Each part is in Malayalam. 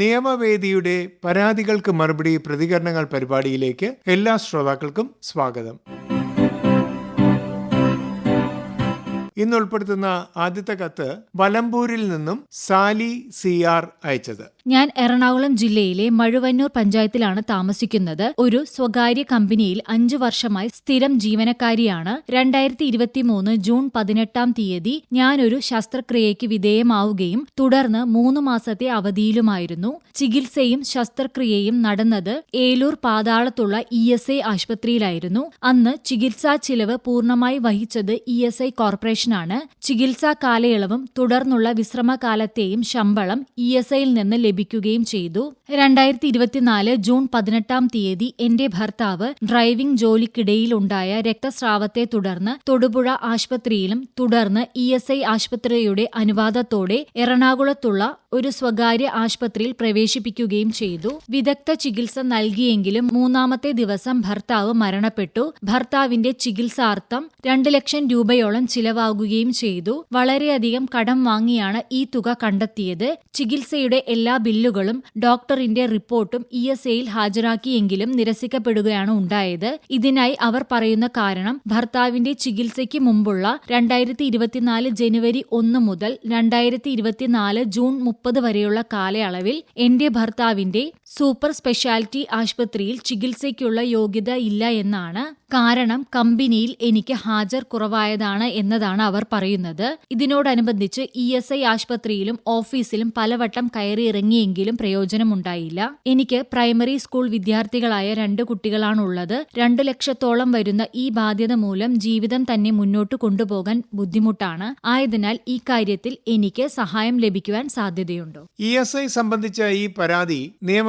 നിയമവേദിയുടെ പരാതികൾക്ക് മറുപടി പ്രതികരണങ്ങൾ പരിപാടിയിലേക്ക് എല്ലാ ശ്രോതാക്കൾക്കും സ്വാഗതം. ഇന്ന് ഉൾപ്പെടുത്തുന്ന ആദ്യത്തെ കത്ത് വലമ്പൂരിൽ നിന്നും സാലി സി ആർ അയച്ചത്. ഞാൻ എറണാകുളം ജില്ലയിലെ മഴുവന്നൂർ പഞ്ചായത്തിലാണ് താമസിക്കുന്നത്. ഒരു സ്വകാര്യ കമ്പനിയിൽ അഞ്ചു വർഷമായി സ്ഥിരം ജീവനക്കാരിയാണ്. രണ്ടായിരത്തി ഇരുപത്തിമൂന്ന് ജൂൺ പതിനെട്ടാം തീയതി ഞാനൊരു ശസ്ത്രക്രിയയ്ക്ക് വിധേയമാവുകയും തുടർന്ന് മൂന്ന് മാസത്തെ അവധിയിലുമായിരുന്നു. ചികിത്സയും ശസ്ത്രക്രിയയും നടന്നത് ഏലൂർ പാതാളത്തുള്ള ഇ എസ് ഐ ആശുപത്രിയിലായിരുന്നു. അന്ന് ചികിത്സാ ചിലവ് പൂർണമായി വഹിച്ചത് ഇ എസ് ഐ കോർപ്പറേഷനാണ്. ചികിത്സാ കാലയളവും തുടർന്നുള്ള വിശ്രമകാലത്തെയും ശമ്പളം ഇ എസ് ഐയിൽ നിന്ന് ലഭിക്കുകയും ചെയ്തു. രണ്ടായിരത്തി ഇരുപത്തിനാല് ജൂൺ പതിനെട്ടാം തീയതി എന്റെ ഭർത്താവ് ഡ്രൈവിംഗ് ജോലിക്കിടയിലുണ്ടായ രക്തസ്രാവത്തെ തുടർന്ന് തൊടുപുഴ ആശുപത്രിയിലും തുടർന്ന് ഇ എസ് ഐ ആശുപത്രിയുടെ അനുവാദത്തോടെ എറണാകുളത്തുള്ള ഒരു സ്വകാര്യ ആശുപത്രിയിൽ പ്രവേശിപ്പിക്കുകയും ചെയ്തു. വിദഗ്ധ ചികിത്സ നൽകിയെങ്കിലും മൂന്നാമത്തെ ദിവസം ഭർത്താവ് മരണപ്പെട്ടു. ഭർത്താവിന്റെ ചികിത്സാർത്ഥം രണ്ട് ലക്ഷം രൂപയോളം ചിലവാകുകയും ചെയ്തു. വളരെയധികം കടം വാങ്ങിയാണ് ഈ തുക കണ്ടെത്തിയത്. ചികിത്സയുടെ എല്ലാ ബില്ലുകളും ഡോക്ടറിന്റെ റിപ്പോർട്ടും ഇ എസ് എയിൽ ഹാജരാക്കിയെങ്കിലും നിരസിക്കപ്പെടുകയാണ് ഉണ്ടായത്. ഇതിനായി അവർ പറയുന്ന കാരണം ഭർത്താവിന്റെ ചികിത്സയ്ക്ക് മുമ്പുള്ള രണ്ടായിരത്തി ഇരുപത്തിനാല് ജനുവരി ഒന്ന് മുതൽ രണ്ടായിരത്തി ഇരുപത്തിനാല് ജൂൺ മുപ്പത് വരെയുള്ള കാലയളവിൽ എന്റെ ഭർത്താവിന്റെ സൂപ്പർ സ്പെഷ്യാലിറ്റി ആശുപത്രിയിൽ ചികിത്സയ്ക്കുള്ള യോഗ്യത ഇല്ല എന്നാണ്. കാരണം കമ്പനിയിൽ എനിക്ക് ഹാജർ കുറവായതാണ് എന്നതാണ് അവർ പറയുന്നത്. ഇതിനോടനുബന്ധിച്ച് ഇ എസ് ഐ ആശുപത്രിയിലും ഓഫീസിലും പലവട്ടം കയറിയിറങ്ങിയെങ്കിലും പ്രയോജനമുണ്ടായില്ല. എനിക്ക് പ്രൈമറി സ്കൂൾ വിദ്യാർത്ഥികളായ രണ്ട് കുട്ടികളാണുള്ളത്. രണ്ടു ലക്ഷത്തോളം വരുന്ന ഈ ബാധ്യത മൂലം ജീവിതം തന്നെ മുന്നോട്ട് കൊണ്ടുപോകാൻ ബുദ്ധിമുട്ടാണ്. ആയതിനാൽ ഈ കാര്യത്തിൽ എനിക്ക് സഹായം ലഭിക്കുവാൻ സാധ്യതയുണ്ടോ. ഇ എസ് ഐ സംബന്ധിച്ച ഈ പരാതി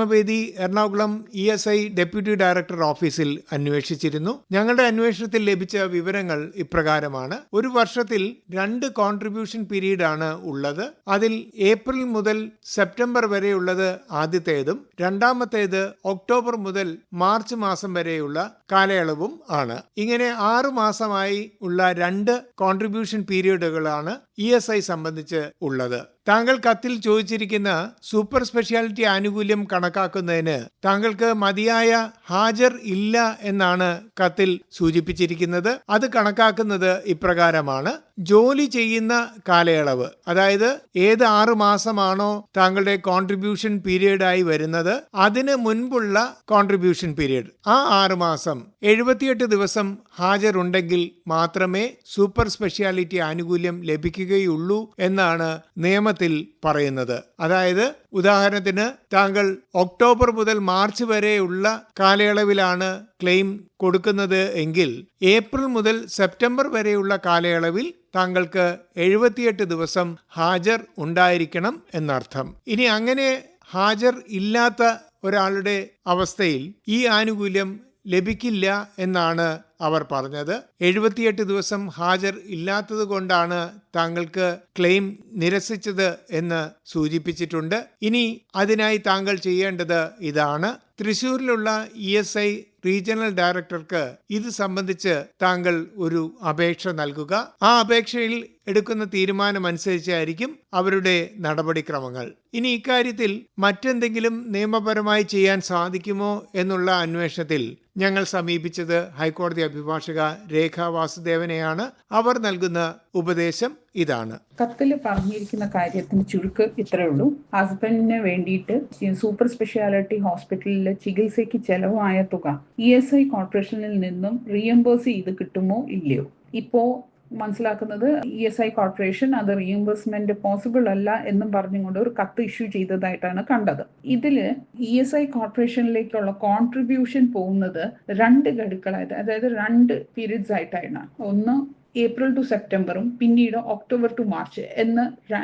നിയമവേദി Ernakulam E S I deputy director ഓഫീസിൽ അന്വേഷിച്ചിരുന്നു. ഞങ്ങളുടെ അന്വേഷണത്തിൽ ലഭിച്ച വിവരങ്ങൾ ഇപ്രകാരമാണ്. ഒരു വർഷത്തിൽ രണ്ട് കോൺട്രിബ്യൂഷൻ പീരീഡ് ആണ് ഉള്ളത്. അതിൽ ഏപ്രിൽ മുതൽ സെപ്റ്റംബർ വരെയുള്ളത് ആദ്യത്തേതും രണ്ടാമത്തേത് ഒക്ടോബർ മുതൽ മാർച്ച് മാസം വരെയുള്ള കാലയളവും ആണ്. ഇങ്ങനെ ആറു മാസമായി ഉള്ള രണ്ട് കോൺട്രിബ്യൂഷൻ പീരീഡുകളാണ് ഇ എസ് ഐ സംബന്ധിച്ച് ഉള്ളത്. താങ്കൾ കത്തിൽ ചോദിച്ചിരിക്കുന്ന സൂപ്പർ സ്പെഷ്യാലിറ്റി ആനുകൂല്യം കണക്കാക്കുന്നതിന് താങ്കൾക്ക് മതിയായ ഹാജർ ഇല്ല എന്നാണ് കത്തിൽ സൂചിപ്പിച്ചിരിക്കുന്നത്. അത് കണക്കാക്കുന്നത് ഇപ്രകാരമാണ്. ജോലി ചെയ്യുന്ന കാലയളവ് അതായത് ഏത് ആറു മാസമാണോ താങ്കളുടെ കോൺട്രിബ്യൂഷൻ പീരീഡായി വരുന്നത് അതിന് മുൻപുള്ള കോൺട്രിബ്യൂഷൻ പീരീഡ് ആ ആറു മാസം എഴുപത്തിയെട്ട് ദിവസം ഹാജരുണ്ടെങ്കിൽ മാത്രമേ സൂപ്പർ സ്പെഷ്യാലിറ്റി ആനുകൂല്യം ലഭിക്കുകയുള്ളൂ എന്നാണ് നിയമത്തിൽ പറയുന്നത്. അതായത് ഉദാഹരണത്തിന് താങ്കൾ ഒക്ടോബർ മുതൽ മാർച്ച് വരെയുള്ള കാലയളവിലാണ് ക്ലെയിം കൊടുക്കുന്നത് എങ്കിൽ ഏപ്രിൽ മുതൽ സെപ്റ്റംബർ വരെയുള്ള കാലയളവിൽ താങ്കൾക്ക് എഴുപത്തിയെട്ട് ദിവസം ഹാജർ ഉണ്ടായിരിക്കണം എന്നർത്ഥം. ഇനി അങ്ങനെ ഹാജർ ഇല്ലാത്ത ഒരാളുടെ അവസ്ഥയിൽ ഈ ആനുകൂല്യം ലഭിക്കില്ല എന്നാണ് അവർ പറഞ്ഞത്. എഴുപത്തിയെട്ട് ദിവസം ഹാജർ ഇല്ലാത്തത് കൊണ്ടാണ് താങ്കൾക്ക് ക്ലെയിം നിരസിച്ചത് എന്ന് സൂചിപ്പിച്ചിട്ടുണ്ട്. ഇനി അതിനായി താങ്കൾ ചെയ്യേണ്ടത് ഇതാണ്. തൃശൂരിലുള്ള ഇ എസ് ഐ റീജിയണൽ ഡയറക്ടർക്ക് ഇത് സംബന്ധിച്ച് താങ്കൾ ഒരു അപേക്ഷ നൽകുക. ആ അപേക്ഷയിൽ എടുക്കുന്ന തീരുമാനമനുസരിച്ചായിരിക്കും അവരുടെ നടപടിക്രമങ്ങൾ. ഇനി ഇക്കാര്യത്തിൽ മറ്റെന്തെങ്കിലും നിയമപരമായി ചെയ്യാൻ സാധിക്കുമോ എന്നുള്ള അന്വേഷണത്തിൽ ഞങ്ങൾ സമീപിച്ചത് ഹൈക്കോടതി അഭിഭാഷക രേഖ വാസുദേവനെയാണ്. അവർ നൽകുന്ന ഉപദേശം ഇതാണ്. കത്തിൽ പറഞ്ഞിരിക്കുന്ന കാര്യത്തിന് ചുരുക്ക് ഇത്രേ ഉള്ളൂ. ഹസ്ബൻഡിന് വേണ്ടിയിട്ട് സൂപ്പർ സ്പെഷ്യാലിറ്റി ഹോസ്പിറ്റലിൽ ചികിത്സയ്ക്ക് ചെലവായ തുക ഇ എസ് ഐ കോർപ്പറേഷനിൽ നിന്നും റീഎംബേഴ്സ് ചെയ്ത് കിട്ടുമോ ഇല്ലയോ? ഇപ്പോ മനസ്സിലാക്കുന്നത് ഇ എസ് ഐ കോർപ്പറേഷൻ അത് റീഇംബേഴ്സ്മെന്റ് പോസിബിൾ അല്ല എന്നും പറഞ്ഞുകൊണ്ട് ഒരു കത്ത് ഇഷ്യൂ ചെയ്തതായിട്ടാണ് കണ്ടത്. ഇതിൽ ഇ എസ് ഐ കോർപ്പറേഷനിലേക്കുള്ള കോൺട്രിബ്യൂഷൻ പോകുന്നത് രണ്ട് ഘടുക്കളായിട്ട് അതായത് രണ്ട് പീരീഡ്സ് ആയിട്ടാണ്. ഒന്ന് ഏപ്രിൽ ടു സെപ്റ്റംബറും പിന്നീട് ഒക്ടോബർ ടു മാർച്ച് എന്ന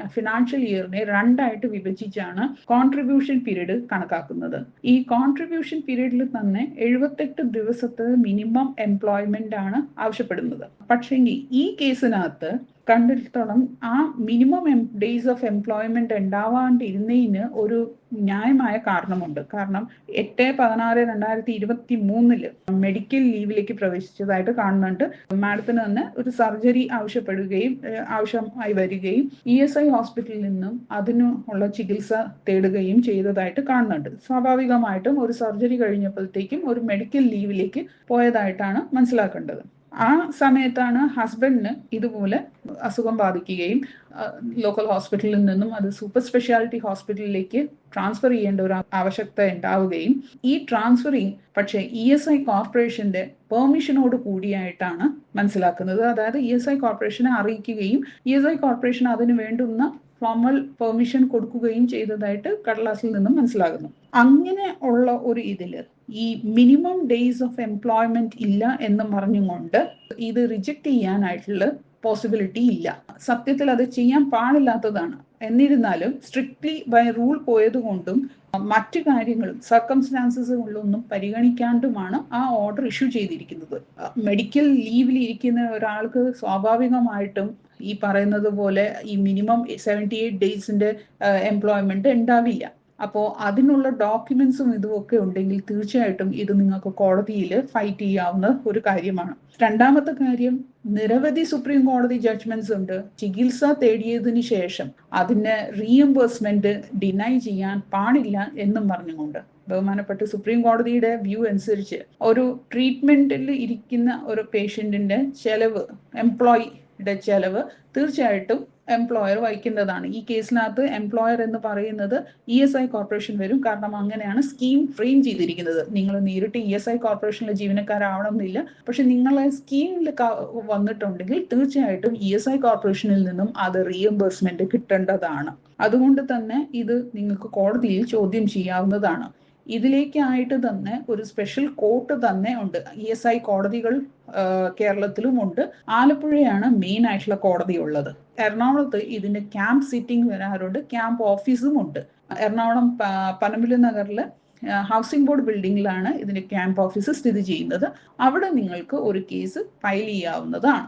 ഫിനാൻഷ്യൽ ഇയറിനെ രണ്ടായിട്ട് വിഭജിച്ചാണ് കോൺട്രിബ്യൂഷൻ പീരീഡ് കണക്കാക്കുന്നത്. ഈ കോൺട്രിബ്യൂഷൻ പീരീഡിൽ തന്നെ എഴുപത്തെട്ട് ദിവസത്തെ മിനിമം എംപ്ലോയ്മെന്റ് ആണ് ആവശ്യപ്പെടുന്നത്. പക്ഷേ ഈ കേസിനകത്ത് കണ്ടിടത്തോളം ആ മിനിമം ഡേയ്സ് ഓഫ് എംപ്ലോയ്മെന്റ് ഉണ്ടാവാണ്ടിരുന്നതിന് ഒരു ന്യായമായ കാരണമുണ്ട്. കാരണം എട്ട് പതിനാറ് രണ്ടായിരത്തി ഇരുപത്തി മൂന്നിൽ മെഡിക്കൽ ലീവിലേക്ക് പ്രവേശിച്ചതായിട്ട് കാണുന്നുണ്ട്. മാഡത്തിന് തന്നെ ഒരു സർജറി ആവശ്യപ്പെടുകയും ആവശ്യമായി വരികയും ഇ എസ് ഐ ഹോസ്പിറ്റലിൽ നിന്നും അതിനുള്ള ചികിത്സ തേടുകയും ചെയ്തതായിട്ട് കാണുന്നുണ്ട്. സ്വാഭാവികമായിട്ടും ഒരു സർജറി കഴിഞ്ഞപ്പോഴത്തേക്കും ഒരു മെഡിക്കൽ ലീവിലേക്ക് പോയതായിട്ടാണ് മനസ്സിലാക്കേണ്ടത്. ആ സമയത്താണ് ഹസ്ബൻഡിന് ഇതുപോലെ അസുഖം ബാധിക്കുകയും ലോക്കൽ ഹോസ്പിറ്റലിൽ നിന്നും അത് സൂപ്പർ സ്പെഷ്യാലിറ്റി ഹോസ്പിറ്റലിലേക്ക് ട്രാൻസ്ഫർ ചെയ്യേണ്ട ഒരു ആവശ്യകത ഉണ്ടാവുകയും ഈ ട്രാൻസ്ഫറിങ് പക്ഷേ ഇ എസ് ഐ കോർപ്പറേഷന്റെ പെർമിഷനോട് കൂടിയായിട്ടാണ് മനസ്സിലാക്കുന്നത്. അതായത് ഇ എസ് ഐ കോർപ്പറേഷനെ അറിയിക്കുകയും ഇ എസ് ഐ കോർപ്പറേഷൻ അതിന് വേണ്ടുന്ന ഫോമൽ പെർമിഷൻ കൊടുക്കുകയും ചെയ്തതായിട്ട് കടലാസിൽ നിന്നും മനസ്സിലാകുന്നു. അങ്ങനെ ഉള്ള ഒരു ഇതിൽ ഈ മിനിമം ഡേയ്സ് ഓഫ് എംപ്ലോയ്മെന്റ് ഇല്ല എന്ന് പറഞ്ഞുകൊണ്ട് ഇത് റിജക്ട് ചെയ്യാനായിട്ടുള്ള പോസിബിലിറ്റി ഇല്ല. സത്യത്തിൽ അത് ചെയ്യാൻ പാടില്ലാത്തതാണ്. എന്നിരുന്നാലും സ്ട്രിക്ട്ലി ബൈ റൂൾ പോയതുകൊണ്ടും മറ്റു കാര്യങ്ങളും സർക്കംസ്റ്റാൻസസുകളിലൊന്നും പരിഗണിക്കാണ്ടുമാണ് ആ ഓർഡർ ഇഷ്യൂ ചെയ്തിരിക്കുന്നത്. മെഡിക്കൽ ലീവിൽ ഇരിക്കുന്ന ഒരാൾക്ക് സ്വാഭാവികമായിട്ടും ഈ പറയുന്നത് പോലെ ഈ മിനിമം സെവന്റി എയ്റ്റ് ഡേയ്സിന്റെ എംപ്ലോയ്മെന്റ് ഉണ്ടാവില്ല. അപ്പോൾ അതിനുള്ള ഡോക്യുമെന്റ്സും ഇതുമൊക്കെ ഉണ്ടെങ്കിൽ തീർച്ചയായിട്ടും ഇത് നിങ്ങൾക്ക് കോടതിയിൽ ഫൈറ്റ് ചെയ്യാവുന്ന ഒരു കാര്യമാണ്. രണ്ടാമത്തെ കാര്യം നിരവധി സുപ്രീം കോടതി ജഡ്ജ്മെന്റ്സ് ഉണ്ട്. ചികിത്സ തേടിയതിനു ശേഷം അതിന് റീഎംബേഴ്സ്മെന്റ് ഡിനൈ ചെയ്യാൻ പാടില്ല എന്നും പറഞ്ഞുകൊണ്ട്. ബഹുമാനപ്പെട്ട സുപ്രീം കോടതിയുടെ വ്യൂ അനുസരിച്ച് ഒരു ട്രീറ്റ്മെന്റിൽ ഇരിക്കുന്ന ഒരു പേഷ്യന്റിന്റെ ചെലവ് എംപ്ലോയിയുടെ ചെലവ് തീർച്ചയായിട്ടും എംപ്ലോയർ വഹിക്കേണ്ടതാണ് ഈ കേസിനകത്ത് എംപ്ലോയർ എന്ന് പറയുന്നത് ഇ എസ് ഐ കോർപ്പറേഷൻ വരും. കാരണം അങ്ങനെയാണ് സ്കീം ഫ്രെയിം ചെയ്തിരിക്കുന്നത്. നിങ്ങൾ നേരിട്ട് ഇ എസ് ഐ കോർപ്പറേഷനിലെ ജീവനക്കാരാവണം എന്നില്ല പക്ഷെ നിങ്ങളെ സ്കീമിൽ വന്നിട്ടുണ്ടെങ്കിൽ തീർച്ചയായിട്ടും ഇ എസ് ഐ കോർപ്പറേഷനിൽ നിന്നും അത് റീഎംബേഴ്സ്മെന്റ് കിട്ടേണ്ടതാണ്. അതുകൊണ്ട് തന്നെ ഇത് നിങ്ങൾക്ക് കോടതിയിൽ ചോദ്യം ചെയ്യാവുന്നതാണ്. ഇതിലേക്കായിട്ട് തന്നെ ഒരു സ്പെഷ്യൽ കോർട്ട് തന്നെ ഉണ്ട്. ഇ എസ് ഐ കോടതികൾ കേരളത്തിലും ഉണ്ട് ആലപ്പുഴയാണ് മെയിൻ ആയിട്ടുള്ള കോടതി ഉള്ളത് എറണാകുളത്ത് ഇതിന്റെ ക്യാമ്പ് സിറ്റിംഗ് വരാറുണ്ട്. ക്യാമ്പ് ഓഫീസും ഉണ്ട് എറണാകുളം പനമ്പിലി നഗറിൽ ഹൗസിംഗ് ബോർഡ് ബിൽഡിംഗിലാണ് ഇതിന്റെ ക്യാമ്പ് ഓഫീസ് സ്ഥിതി ചെയ്യുന്നത്. അവിടെ നിങ്ങൾക്ക് ഒരു കേസ് ഫയൽ ചെയ്യാവുന്നതാണ്.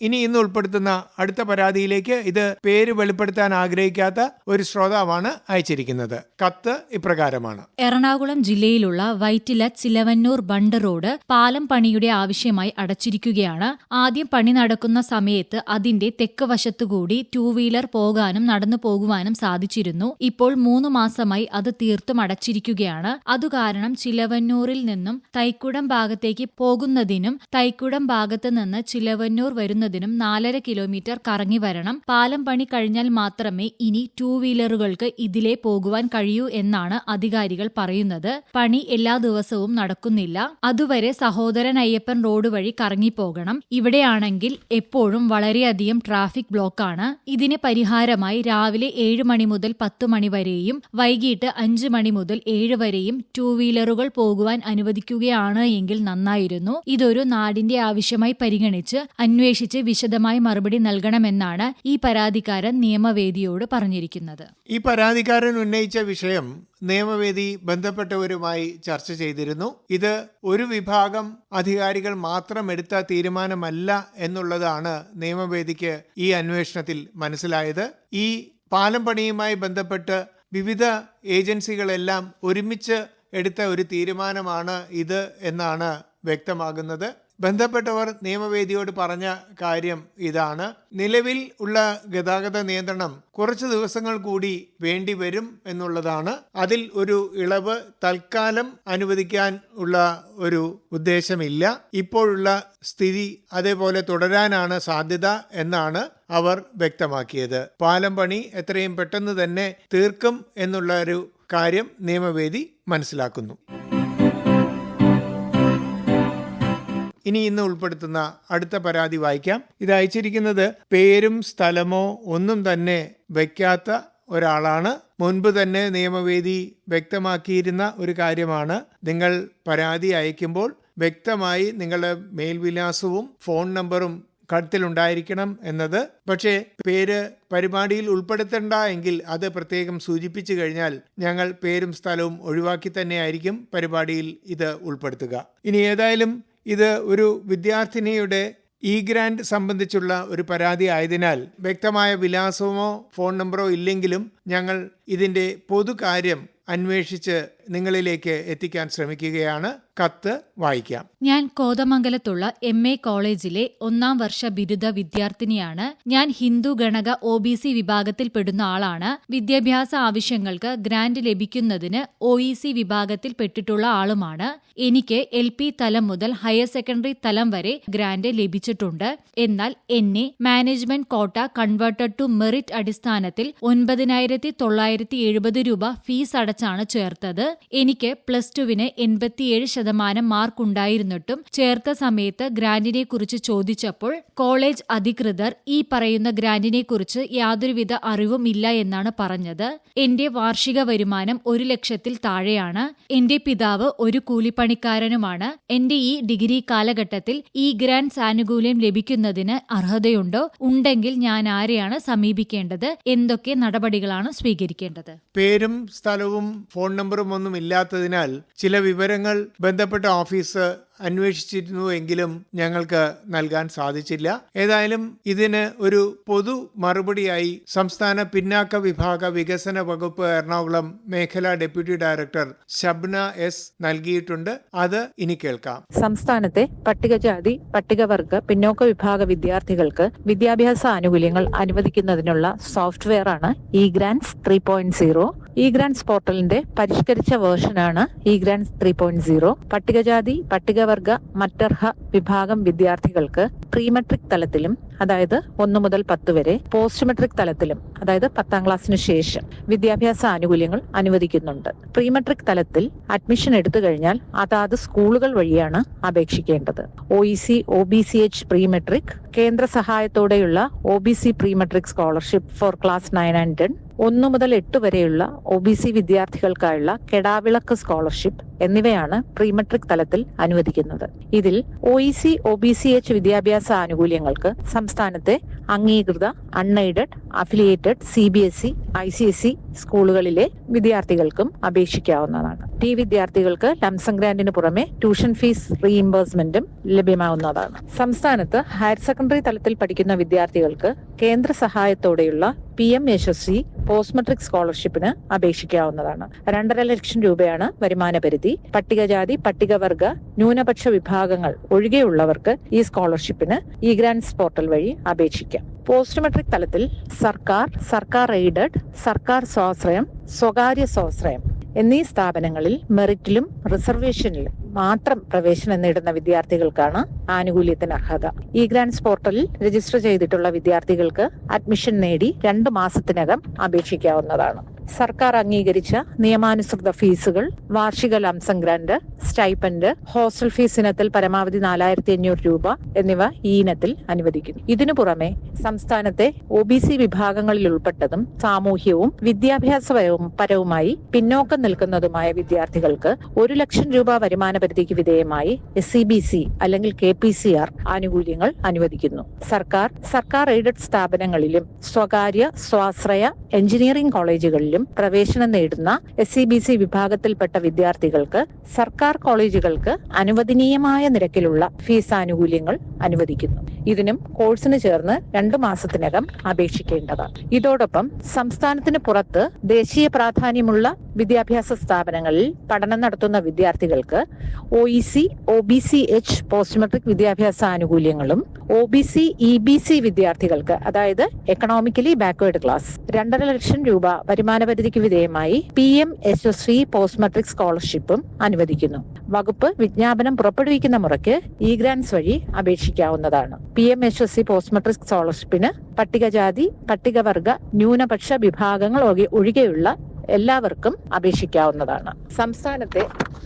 ഇനി ഇന്ന് ഉൾപ്പെടുത്തുന്ന അടുത്ത പരാതിയിലേക്ക് ഇത് പേര് വെളിപ്പെടുത്താൻ ആഗ്രഹിക്കാത്ത ഒരു ശ്രോതാവാണ് അയച്ചിരിക്കുന്നത്. കത്ത് ഇപ്രകാരമാണ്. എറണാകുളം ജില്ലയിലുള്ള വൈറ്റില ചിലവന്നൂർ ബണ്ട് റോഡ് പാലം പണിയുടെ ആവശ്യമായി അടച്ചിരിക്കുകയാണ്. ആദ്യം പണി നടക്കുന്ന സമയത്ത് അതിന്റെ തെക്ക് വശത്തുകൂടി ടൂ വീലർ പോകാനും നടന്നു പോകുവാനും സാധിച്ചിരുന്നു. ഇപ്പോൾ മൂന്ന് മാസമായി അത് തീർത്തും അടച്ചിരിക്കുകയാണ്. അതുകാരണം ചിലവന്നൂരിൽ നിന്നും തൈക്കുടം ഭാഗത്തേക്ക് പോകുന്നതിനും തൈക്കുടം ഭാഗത്ത് നിന്ന് ചിലവന്നൂർ വരുന്നതിനും നാലര കിലോമീറ്റർ കറങ്ങി വരണം. പാലം പണി കഴിഞ്ഞാൽ മാത്രമേ ഇനി ടൂ വീലറുകൾക്ക് ഇതിലേ പോകുവാൻ കഴിയൂ എന്നാണ് അധികാരികൾ പറയുന്നത്. പണി എല്ലാ ദിവസവും നടക്കുന്നില്ല. അതുവരെ സഹോദരൻ അയ്യപ്പൻ റോഡ് വഴി കറങ്ങിപ്പോകണം. ഇവിടെയാണെങ്കിൽ എപ്പോഴും വളരെയധികം ട്രാഫിക് ബ്ലോക്കാണ്. ഇതിന് പരിഹാരമായി രാവിലെ ഏഴ് മണി മുതൽ പത്ത് മണി വരെയും വൈകിട്ട് അഞ്ച് മണി മുതൽ ഏഴ് വരെയും ടൂ വീലറുകൾ പോകുവാൻ അനുവദിക്കുകയാണ് എങ്കിൽ നന്നായിരുന്നു. ഇതൊരു നാടിന്റെ ആവശ്യമായി പരിഗണിച്ച് അന്വേഷിച്ച് വിശദമായി മറുപടി നൽകണമെന്നാണ് ഈ പരാതിക്കാരൻ നിയമവേദിയോട് പറഞ്ഞിരിക്കുന്നത്. ഈ പരാതിക്കാരൻ ഉന്നയിച്ച വിഷയം നിയമവേദി ബന്ധപ്പെട്ടവരുമായി ചർച്ച ചെയ്തിരുന്നു. ഇത് ഒരു വിഭാഗം അധികാരികൾ മാത്രം എടുത്ത തീരുമാനമല്ല എന്നുള്ളതാണ് നിയമവേദിക്ക് ഈ അന്വേഷണത്തിൽ മനസ്സിലായത്. ഈ പാലം പണിയുമായി ബന്ധപ്പെട്ട് വിവിധ ഏജൻസികളെല്ലാം ഒരുമിച്ച് എടുത്ത ഒരു തീരുമാനമാണ് ഇത് എന്നാണ് വ്യക്തമാകുന്നത്. ബന്ധപ്പെട്ടവർ നിയമവേദിയോട് പറഞ്ഞ കാര്യം ഇതാണ്. നിലവിൽ ഉള്ള ഗതാഗത നിയന്ത്രണം കുറച്ച് ദിവസങ്ങൾ കൂടി വേണ്ടി വരും എന്നുള്ളതാണ്. അതിൽ ഒരു ഇളവ് തൽക്കാലം അനുവദിക്കാൻ ഉള്ള ഒരു ഉദ്ദേശമില്ല. ഇപ്പോഴുള്ള സ്ഥിതി അതേപോലെ തുടരാനാണ് സാധ്യത എന്നാണ് അവർ വ്യക്തമാക്കിയത്. പാലം പണി എത്രയും പെട്ടെന്ന് തന്നെ തീർക്കും എന്നുള്ള ഒരു കാര്യം നിയമവേദി മനസ്സിലാക്കുന്നു. ഇനി ഇന്ന് ഉൾപ്പെടുത്തുന്ന അടുത്ത പരാതി വായിക്കാം. ഇത് അയച്ചിരിക്കുന്നത് പേരും സ്ഥലമോ ഒന്നും തന്നെ വയ്ക്കാത്ത ഒരാളാണ്. മുൻപ് തന്നെ നിയമവേദി വ്യക്തമാക്കിയിരുന്ന ഒരു കാര്യമാണ്. നിങ്ങൾ പരാതി അയക്കുമ്പോൾ വ്യക്തമായി നിങ്ങളുടെ മേൽവിലാസവും ഫോൺ നമ്പറും കഴുത്തിലുണ്ടായിരിക്കണം എന്നത്. പക്ഷേ പേര് പരിപാടിയിൽ ഉൾപ്പെടുത്തണ്ട എങ്കിൽ അത് പ്രത്യേകം സൂചിപ്പിച്ചു കഴിഞ്ഞാൽ ഞങ്ങൾ പേരും സ്ഥലവും ഒഴിവാക്കി തന്നെയായിരിക്കും പരിപാടിയിൽ ഇത് ഉൾപ്പെടുത്തുക. ഇനി ഏതായാലും ഇത് ഒരു വിദ്യാർത്ഥിനിയുടെ ഇ ഗ്രാൻഡ് സംബന്ധിച്ചുള്ള ഒരു പരാതി ആയതിനാൽ വ്യക്തമായ വിലാസമോ ഫോൺ നമ്പറോ ഇല്ലെങ്കിലും ഞങ്ങൾ ഇതിന്റെ പൊതുകാര്യം അന്വേഷിച്ച് നിങ്ങളിലേക്ക് എത്തിക്കാൻ ശ്രമിക്കുകയാണ്. കത്ത് വായിക്കാം. ഞാൻ കോതമംഗലത്തുള്ള എം എ കോളേജിലെ ഒന്നാം വർഷ ബിരുദ വിദ്യാർത്ഥിനിയാണ്. ഞാൻ Hindu Ganaka O B C വിഭാഗത്തിൽപ്പെടുന്ന ആളാണ്. വിദ്യാഭ്യാസ ആവശ്യങ്ങൾക്ക് ഗ്രാന്റ് ലഭിക്കുന്നതിന് ഒ ഇ സി വിഭാഗത്തിൽപ്പെട്ടിട്ടുള്ള ആളുമാണ്. എനിക്ക് എൽ പി തലം മുതൽ ഹയർ സെക്കൻഡറി തലം വരെ ഗ്രാന്റ് ലഭിച്ചിട്ടുണ്ട്. എന്നാൽ എന്നെ മാനേജ്മെന്റ് കോട്ട കൺവേർട്ടഡ് ടു മെറിറ്റ് അടിസ്ഥാനത്തിൽ ഒൻപതിനായിരത്തി തൊള്ളായിരത്തി എഴുപത് രൂപ ഫീസ് അടച്ചാണ് ചേർത്തത്. എനിക്ക് പ്ലസ് ടുവിന് എൺപത്തിയേഴ് ശതമാനം മാർക്ക് ഉണ്ടായിരുന്നിട്ടും ചേർത്ത സമയത്ത് ഗ്രാൻഡിനെ കുറിച്ച് ചോദിച്ചപ്പോൾ കോളേജ് അധികൃതർ ഈ പറയുന്ന ഗ്രാൻഡിനെ കുറിച്ച് യാതൊരുവിധ അറിവും ഇല്ല എന്നാണ് പറഞ്ഞത്. എന്റെ വാർഷിക വരുമാനം ഒരു ലക്ഷത്തിൽ താഴെയാണ്. എന്റെ പിതാവ് ഒരു കൂലിപ്പണിക്കാരനുമാണ്. എന്റെ ഈ ഡിഗ്രി കാലഘട്ടത്തിൽ ഈ ഗ്രാൻഡ് ആനുകൂല്യം ലഭിക്കുന്നതിന് അർഹതയുണ്ടോ? ഉണ്ടെങ്കിൽ ഞാൻ ആരെയാണ് സമീപിക്കേണ്ടത്? എന്തൊക്കെ നടപടികളാണ് സ്വീകരിക്കേണ്ടത്? പേരും സ്ഥലവും ഫോൺ നമ്പറും ഇല്ലാത്തതിനാൽ ചില വിവരങ്ങൾ ബന്ധപ്പെട്ട ഓഫീസ് അന്വേഷിച്ചിരുന്നു എങ്കിലും ഞങ്ങൾക്ക് നൽകാൻ സാധിച്ചില്ല. ഏതായാലും ഇതിന് ഒരു പൊതു മറുപടിയായി സംസ്ഥാന പിന്നാക്ക വിഭാഗ വികസന വകുപ്പ് എറണാകുളം മേഖലാ ഡെപ്യൂട്ടി ഡയറക്ടർ ഷബ്ന എസ് നൽകിയിട്ടുണ്ട്. അത് ഇനി കേൾക്കാം. സംസ്ഥാനത്തെ പട്ടികജാതി പട്ടികവർഗ പിന്നോക്ക വിഭാഗ വിദ്യാർത്ഥികൾക്ക് വിദ്യാഭ്യാസ ആനുകൂല്യങ്ങൾ അനുവദിക്കുന്നതിനുള്ള സോഫ്റ്റ്വെയർ ആണ് E grants three point zero E grants പോർട്ടലിന്റെ പരിഷ്കരിച്ച വേർഷനാണ് E grants three point zero പട്ടികജാതി പട്ടികവർഗ മറ്റർഹ വിഭാഗം വിദ്യാർത്ഥികൾക്ക് പ്രീ മെട്രിക് തലത്തിലും അതായത് ഒന്ന് മുതൽ പത്ത് വരെ പോസ്റ്റ് മെട്രിക് തലത്തിലും അതായത് പത്താം ക്ലാസ്സിന് ശേഷം വിദ്യാഭ്യാസ ആനുകൂല്യങ്ങൾ അനുവദിക്കുന്നുണ്ട്. പ്രീ മെട്രിക് തലത്തിൽ അഡ്മിഷൻ എടുത്തു കഴിഞ്ഞാൽ അതാത് സ്കൂളുകൾ വഴിയാണ് അപേക്ഷിക്കേണ്ടത്. O E C O B C H pre metric കേന്ദ്ര സഹായത്തോടെയുള്ള O B C pre metric scholarship for class nine and ten ഒന്നു മുതൽ എട്ട് വരെയുള്ള ഒ ബി സി വിദ്യാർത്ഥികൾക്കായുള്ള കെടാവിളക്ക് സ്കോളർഷിപ്പ് എന്നിവയാണ് പ്രീമെട്രിക് തലത്തിൽ അനുവദിക്കുന്നത്. ഇതിൽ O E C O B C H വിദ്യാഭ്യാസ ആനുകൂല്യങ്ങൾക്ക് സംസ്ഥാനത്തെ അംഗീകൃത unaided affiliated C B S E I C S E സ്കൂളുകളിലെ വിദ്യാർത്ഥികൾക്കും അപേക്ഷിക്കാവുന്നതാണ്. ടി വിദ്യാർത്ഥികൾക്ക് ലംസം ഗ്രാന്റിന് പുറമെ ട്യൂഷൻ ഫീസ് റീഇംബേഴ്സ്മെന്റും ലഭ്യമാവുന്നതാണ്. സംസ്ഥാനത്ത് ഹയർ സെക്കൻഡറി തലത്തിൽ പഠിക്കുന്ന വിദ്യാർത്ഥികൾക്ക് കേന്ദ്ര സഹായത്തോടെയുള്ള P M Yashasvi post metric സ്കോളർഷിപ്പിന് അപേക്ഷിക്കാവുന്നതാണ്. രണ്ടര ലക്ഷം രൂപയാണ് വരുമാന പരിധി. പട്ടികജാതി പട്ടികവർഗ ന്യൂനപക്ഷ വിഭാഗങ്ങൾ ഒഴികെയുള്ളവർക്ക് ഈ സ്കോളർഷിപ്പിന് ഇ ഗ്രാൻഡ്സ് പോർട്ടൽ വഴി അപേക്ഷിക്കാം. പോസ്റ്റ് മെട്രിക് തലത്തിൽ സർക്കാർ സർക്കാർ എയ്ഡഡ് സർക്കാർ സ്വാശ്രയം സ്വകാര്യ സ്വാശ്രയം എന്നീ സ്ഥാപനങ്ങളിൽ മെറിറ്റിലും റിസർവേഷനിലും മാത്രം പ്രവേശനം നേടുന്ന വിദ്യാർത്ഥികൾക്കാണ് ആനുകൂല്യത്തിന് അർഹത. ഇ ഗ്രാൻഡ്സ് പോർട്ടലിൽ രജിസ്റ്റർ ചെയ്തിട്ടുള്ള വിദ്യാർത്ഥികൾക്ക് അഡ്മിഷൻ നേടി രണ്ട് മാസത്തിനകം അപേക്ഷിക്കാവുന്നതാണ്. സർക്കാർ അംഗീകരിച്ച നിയമാനുസൃത ഫീസുകൾ വാർഷിക lump sum grant stipend hostel fee ഇനത്തിൽ പരമാവധി നാലായിരത്തി അഞ്ഞൂറ് രൂപ എന്നിവ ഈ ഇനത്തിൽ അനുവദിക്കുന്നു. ഇതിനു പുറമെ സംസ്ഥാനത്തെ ഒ ബി സി വിഭാഗങ്ങളിൽ ഉൾപ്പെട്ടതും സാമൂഹ്യവും വിദ്യാഭ്യാസപരവും പരവുമായി പിന്നോക്കം നിൽക്കുന്നതുമായ വിദ്യാർത്ഥികൾക്ക് ഒരു ലക്ഷം രൂപ വരുമാന പരിധിക്ക് വിധേയമായി എസ് സി ബി സി അല്ലെങ്കിൽ കെ പി സി ആർ ആനുകൂല്യങ്ങൾ അനുവദിക്കുന്നു. സർക്കാർ സർക്കാർ എയ്ഡഡ് സ്ഥാപനങ്ങളിലും സ്വകാര്യ സ്വാശ്രയ എഞ്ചിനീയറിംഗ് കോളേജുകളിലും പ്രവേശനം നേടുന്ന എസ് സി ബി സി വിഭാഗത്തിൽപ്പെട്ട വിദ്യാർത്ഥികൾക്ക് സർക്കാർ കോളേജുകൾക്ക് അനുവദനീയമായ നിരക്കിലുള്ള ഫീസ് ആനുകൂല്യങ്ങൾ അനുവദിക്കുന്നു. ഇതിനും കോഴ്സിന് ചേർന്ന് രണ്ടു മാസത്തിനകം അപേക്ഷിക്കേണ്ടതാണ്. ഇതോടൊപ്പം സംസ്ഥാനത്തിന് പുറത്ത് ദേശീയ പ്രാധാന്യമുള്ള വിദ്യാഭ്യാസ സ്ഥാപനങ്ങളിൽ പഠനം നടത്തുന്ന വിദ്യാർത്ഥികൾക്ക് O E C O B C H post metric വിദ്യാഭ്യാസ ആനുകൂല്യങ്ങളും O B C E B C വിദ്യാർത്ഥികൾക്ക് അതായത് എക്കണോമിക്കലി ബാക്ക്വേർഡ് ക്ലാസ് രണ്ടര ലക്ഷം രൂപ വരുമാന പരിധിക്ക് വിധേയമായി P M S S C post matric സ്കോളർഷിപ്പും അനുവദിക്കുന്നു. വകുപ്പ് വിജ്ഞാപനം പുറപ്പെടുവിക്കുന്ന മുറയ്ക്ക് ഇ ഗ്രാൻസ് വഴി അപേക്ഷിക്കാവുന്നതാണ്. P M S S C post metric സ്കോളർഷിപ്പിന് പട്ടികജാതി പട്ടികവർഗ ന്യൂനപക്ഷ വിഭാഗങ്ങൾ ഒഴികെയുള്ള എല്ലാവർക്കും അപേക്ഷിക്കാവുന്നതാണ്. സംസ്ഥാനത്തെ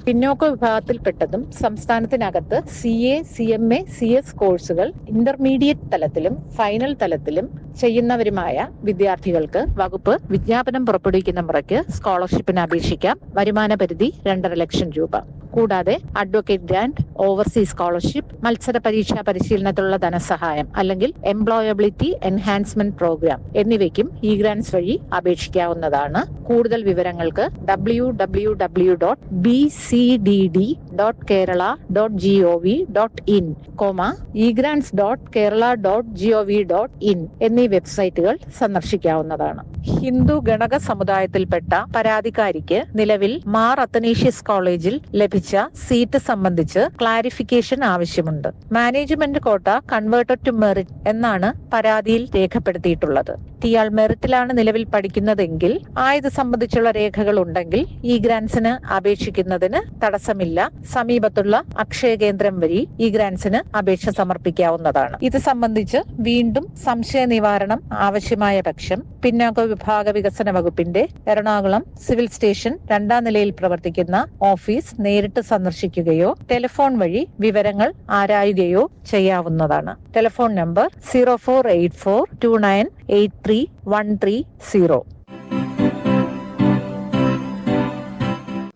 പിന്നോക്ക വിഭാഗത്തിൽപ്പെട്ടതും സംസ്ഥാനത്തിനകത്ത് C A C M A C S കോഴ്സുകൾ ഇന്റർമീഡിയറ്റ് തലത്തിലും ഫൈനൽ തലത്തിലും ചെയ്യുന്നവരുമായ വിദ്യാർത്ഥികൾക്ക് വകുപ്പ് വിജ്ഞാപനം പുറപ്പെടുവിക്കുന്ന മുറയ്ക്ക് സ്കോളർഷിപ്പിന് അപേക്ഷിക്കാം. വരുമാന പരിധി രണ്ടര ലക്ഷം രൂപ. കൂടാതെ അഡ്വക്കേറ്റ് ഗ്രാന്റ് ഓവർസീസ് സ്കോളർഷിപ്പ് മത്സര പരീക്ഷാ പരിശീലനത്തിലുള്ള ധനസഹായം അല്ലെങ്കിൽ എംപ്ലോയബിലിറ്റി എൻഹാൻസ്മെന്റ് പ്രോഗ്രാം എന്നിവയ്ക്കും ഇ ഗ്രാൻസ് വഴി അപേക്ഷിക്കാവുന്നതാണ്. കൂടുതൽ വിവരങ്ങൾക്ക് W W W dot B CDD dot Kerala dot G O V dot in comma E grants dot Kerala dot G O V dot in എന്നീ വെബ്സൈറ്റുകൾ സന്ദർശിക്കാവുന്നതാണ്. ഹിന്ദു ഗണക സമുദായത്തിൽപ്പെട്ട പരാതിക്കാരിക്ക് നിലവിൽ മാർ അത്തനീഷ്യസ് കോളേജിൽ ലഭിച്ച സീറ്റ് സംബന്ധിച്ച് ക്ലാരിഫിക്കേഷൻ ആവശ്യമുണ്ട്. മാനേജ്മെന്റ് കോട്ട കൺവേർട്ടഡ് ടു മെറിറ്റ് എന്നാണ് പരാതിയിൽ രേഖപ്പെടുത്തിയിട്ടുള്ളത്. ഇയാൾ മെറിറ്റിലാണ് നിലവിൽ പഠിക്കുന്നതെങ്കിൽ ആയത് സംബന്ധിച്ചുള്ള രേഖകൾ ഉണ്ടെങ്കിൽ ഈ ഗ്രാൻസിന് അപേക്ഷിക്കുന്നതിന് തടസ്സമില്ല സമീപത്തുള്ള അക്ഷയ കേന്ദ്രം വഴി ഈ ഗ്രാൻസിന് അപേക്ഷ സമർപ്പിക്കാവുന്നതാണ്. ഇത് സംബന്ധിച്ച് വീണ്ടും സംശയ നിവാരണം ആവശ്യമായ പക്ഷം പിന്നാക്ക വിഭാഗ വികസന വകുപ്പിന്റെ എറണാകുളം സിവിൽ സ്റ്റേഷൻ രണ്ടാം നിലയിൽ പ്രവർത്തിക്കുന്ന ഓഫീസ് നേരിട്ട് സന്ദർശിക്കുകയോ ടെലിഫോൺ വഴി വിവരങ്ങൾ ആരായുകയോ ചെയ്യാവുന്നതാണ്. Telephone number zero four eight four two nine eight three one three zero.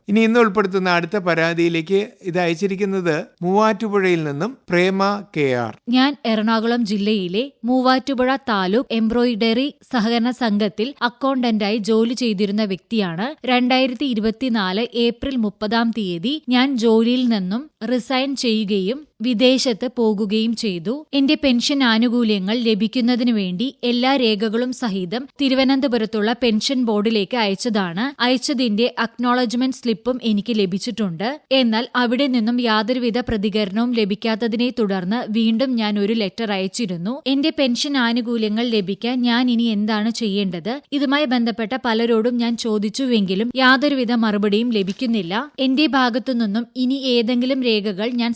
ഇനി ഇന്ന് ഉൾപ്പെടുത്തുന്ന അടുത്ത പരാതിയിലേക്ക് ഇത് അയച്ചിരിക്കുന്നത് മൂവാറ്റുപുഴയിൽ നിന്നും പ്രേമ കെ ആർ. ഞാൻ എറണാകുളം ജില്ലയിലെ മൂവാറ്റുപുഴ താലൂക്ക് എംബ്രോയിഡറി സഹകരണ സംഘത്തിൽ അക്കൗണ്ടന്റായി ജോലി ചെയ്തിരുന്ന വ്യക്തിയാണ് രണ്ടായിരത്തി ഇരുപത്തിനാല് ഏപ്രിൽ മുപ്പതാം തീയതി ഞാൻ ജോലിയിൽ നിന്നും റിസൈൻ ചെയ്യുകയും വിദേശത്ത് പോകുകയും ചെയ്തു. എന്റെ പെൻഷൻ ആനുകൂല്യങ്ങൾ ലഭിക്കുന്നതിനു വേണ്ടി എല്ലാ രേഖകളും സഹിതം തിരുവനന്തപുരത്തുള്ള പെൻഷൻ ബോർഡിലേക്ക് അയച്ചതാണ്. അയച്ചതിന്റെ അക്നോളജ്മെന്റ് സ്ലിപ്പും എനിക്ക് ലഭിച്ചിട്ടുണ്ട്. എന്നാൽ അവിടെ നിന്നും യാതൊരുവിധ പ്രതികരണവും ലഭിക്കാത്തതിനെ തുടർന്ന് വീണ്ടും ഞാൻ ഒരു ലെറ്റർ അയച്ചിരുന്നു. എന്റെ പെൻഷൻ ആനുകൂല്യങ്ങൾ ലഭിക്കാൻ ഞാൻ ഇനി എന്താണ് ചെയ്യേണ്ടത്? ഇതുമായി ബന്ധപ്പെട്ട പലരോടും ഞാൻ ചോദിച്ചുവെങ്കിലും യാതൊരുവിധ മറുപടിയും ലഭിക്കുന്നില്ല. എന്റെ ഭാഗത്തുനിന്നും ഇനി ഏതെങ്കിലും രേഖകൾ ഞാൻ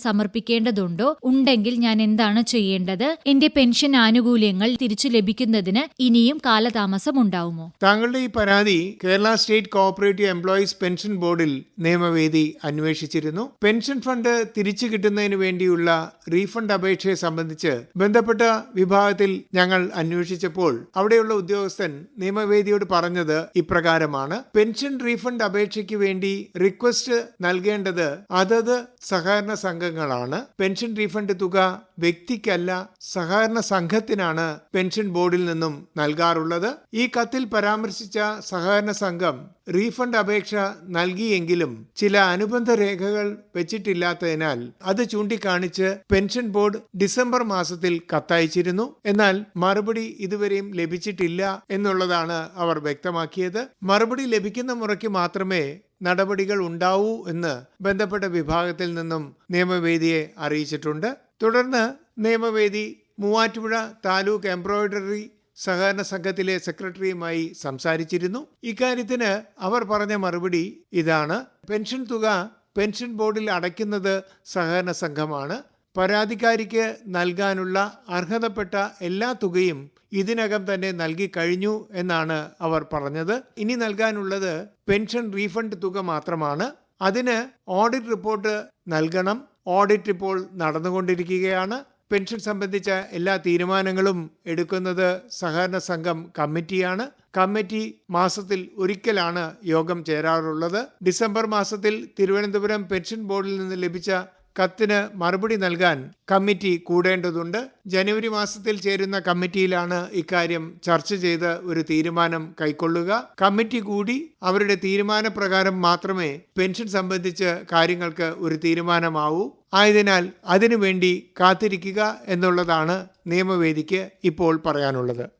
സമർപ്പിക്കേണ്ടതുണ്ടോ ഉണ്ടെങ്കിൽ ഞാൻ എന്താണ് ചെയ്യേണ്ടത്? എന്റെ പെൻഷൻ ആനുകൂല്യങ്ങൾ തിരിച്ചു ലഭിക്കുന്നതിന് ഇനിയും കാലതാമസം ഉണ്ടാവുമോ? താങ്കളുടെ ഈ പരാതി Kerala state cooperative employees pension ബോർഡിൽ നിയമവേദി അന്വേഷിച്ചിരുന്നു. പെൻഷൻ ഫണ്ട് തിരിച്ചു കിട്ടുന്നതിന് വേണ്ടിയുള്ള റീഫണ്ട് അപേക്ഷയെ സംബന്ധിച്ച് ബന്ധപ്പെട്ട വിഭാഗത്തിൽ ഞങ്ങൾ അന്വേഷിച്ചപ്പോൾ അവിടെയുള്ള ഉദ്യോഗസ്ഥൻ നിയമവേദിയോട് പറഞ്ഞത് ഇപ്രകാരമാണ്. പെൻഷൻ റീഫണ്ട് അപേക്ഷയ്ക്ക് വേണ്ടി റിക്വസ്റ്റ് നൽകേണ്ടത് അതത് സഹകരണ സംഘങ്ങളാണ്. പെൻഷൻ റീഫണ്ട് തുക വ്യക്തിക്കല്ല സഹകരണ സംഘത്തിനാണ് പെൻഷൻ ബോർഡിൽ നിന്നും നൽകാറുള്ളത്. ഈ കത്തിൽ പരാമർശിച്ച സഹകരണ സംഘം റീഫണ്ട് അപേക്ഷ നൽകിയെങ്കിലും ചില അനുബന്ധ രേഖകൾ വെച്ചിട്ടില്ലാത്തതിനാൽ അത് ചൂണ്ടിക്കാണിച്ച് പെൻഷൻ ബോർഡ് ഡിസംബർ മാസത്തിൽ കത്തയച്ചിരുന്നു. എന്നാൽ മറുപടി ഇതുവരെയും ലഭിച്ചിട്ടില്ല എന്നുള്ളതാണ് അവർ വ്യക്തമാക്കിയത്. മറുപടി ലഭിക്കുന്ന മുറയ്ക്ക് മാത്രമേ നടപടികൾ ഉണ്ടാവൂ എന്ന് ബന്ധപ്പെട്ട വിഭാഗത്തിൽ നിന്നും നിയമവേദിയെ അറിയിച്ചിട്ടുണ്ട്. തുടർന്ന് നിയമവേദി മൂവാറ്റുപുഴ താലൂക്ക് എംബ്രോയിഡറി സഹകരണ സംഘത്തിലെ സെക്രട്ടറിയുമായി സംസാരിച്ചിരുന്നു. ഇക്കാര്യത്തിന് അവർ പറഞ്ഞ മറുപടി ഇതാണ്. പെൻഷൻ തുക പെൻഷൻ ബോർഡിൽ അടയ്ക്കുന്നത് സഹകരണ സംഘമാണ്. പരാതിക്കാരിക്ക് നൽകാനുള്ള അർഹതപ്പെട്ട എല്ലാ തുകയും ഇതിനകം തന്നെ നൽകി കഴിഞ്ഞു എന്നാണ് അവർ പറഞ്ഞത്. ഇനി നൽകാനുള്ളത് പെൻഷൻ റീഫണ്ട് തുക മാത്രമാണ്. അതിന് ഓഡിറ്റ് റിപ്പോർട്ട് നൽകണം. ഓഡിറ്റ് ഇപ്പോൾ നടന്നുകൊണ്ടിരിക്കുകയാണ്. പെൻഷൻ സംബന്ധിച്ച എല്ലാ തീരുമാനങ്ങളും എടുക്കുന്നത് സഹകരണ സംഘം കമ്മിറ്റിയാണ്. കമ്മിറ്റി മാസത്തിൽ ഒരിക്കലാണ് യോഗം ചേരാറുള്ളത്. ഡിസംബർ മാസത്തിൽ തിരുവനന്തപുരം പെൻഷൻ ബോർഡിൽ നിന്ന് ലഭിച്ച കത്തിന് മറുപടി നൽകാൻ കമ്മിറ്റി കൂടേണ്ടതുണ്ട്. ജനുവരി മാസത്തിൽ ചേരുന്ന കമ്മിറ്റിയിലാണ് ഇക്കാര്യം ചർച്ച ചെയ്ത് ഒരു തീരുമാനം കൈക്കൊള്ളുക. കമ്മിറ്റി കൂടി അവരുടെ തീരുമാനപ്രകാരം മാത്രമേ പെൻഷൻ സംബന്ധിച്ച് കാര്യങ്ങൾക്ക് ഒരു തീരുമാനമാവൂ. ആയതിനാൽ അതിനുവേണ്ടി കാത്തിരിക്കുക എന്നുള്ളതാണ് നിയമവേദിക്ക് ഇപ്പോൾ പറയാനുള്ളത്.